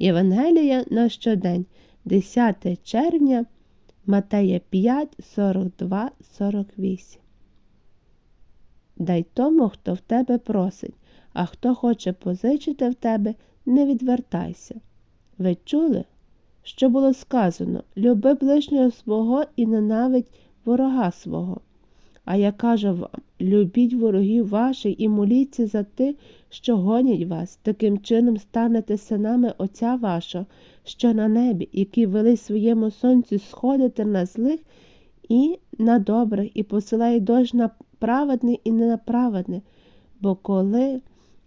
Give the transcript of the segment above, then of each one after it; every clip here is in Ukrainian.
Євангелія на щодень, 10 червня, Матея 5, 42, 48. Дай тому, хто в тебе просить, а хто хоче позичити в тебе, не відвертайся. Ви чули, що було сказано люби ближнього свого і ненавидь ворога свого. А я кажу вам любіть ворогів ваших і моліться за тих, що гонять вас, таким чином станете синами Отця вашого, що на небі, який вели своєму сонцю сходити на злих і на добрих, і посилає дощ на праведних і не на праведних. Бо коли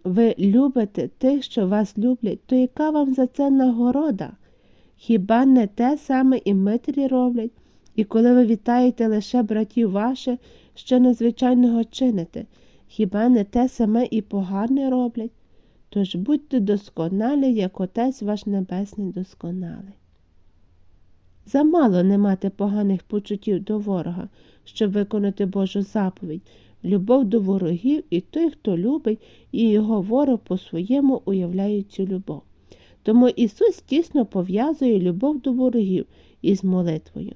ви любите тих, що вас люблять, то яка вам за це нагорода? Хіба не те саме і митрі роблять? І коли ви вітаєте лише братів ваших, що незвичайного чините, хіба не те саме і погане роблять? Тож будьте досконалі, як Отець ваш Небесний досконалий. Замало не мати поганих почуттів до ворога, щоб виконати Божу заповідь, любов до ворогів і той, хто любить, і його ворог по-своєму уявляє цю любов. Тому Ісус тісно пов'язує любов до ворогів із молитвою.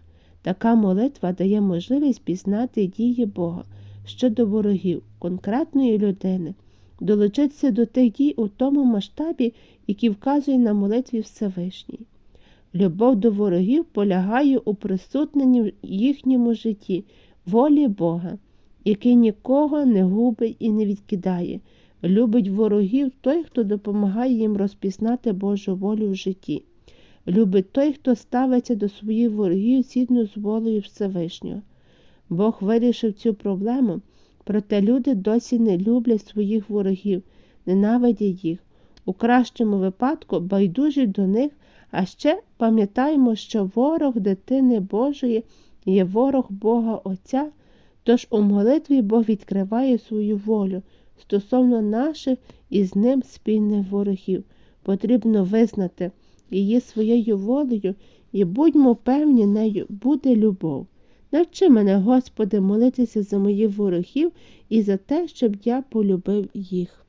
Така молитва дає можливість пізнати дії Бога щодо ворогів, конкретної людини, долучитися до тих дій у тому масштабі, який вказує на молитві Всевишній. Любов до ворогів полягає у присутненні їхньому житті, волі Бога, який нікого не губить і не відкидає. Любить ворогів той, хто допомагає їм розпізнати Божу волю в житті. Любить той, хто ставиться до своїх ворогів згідно з волею Всевишнього. Бог вирішив цю проблему, проте люди досі не люблять своїх ворогів, ненавидять їх. У кращому випадку байдужі до них, а ще пам'ятаємо, що ворог дитини Божої є ворог Бога Отця, тож у молитві Бог відкриває свою волю стосовно наших і з ним спільних ворогів. Потрібно визнати її своєю волею і будьмо певні, нею буде любов. Навчи мене, Господи, молитися за моїх ворогів і за те, щоб я полюбив їх.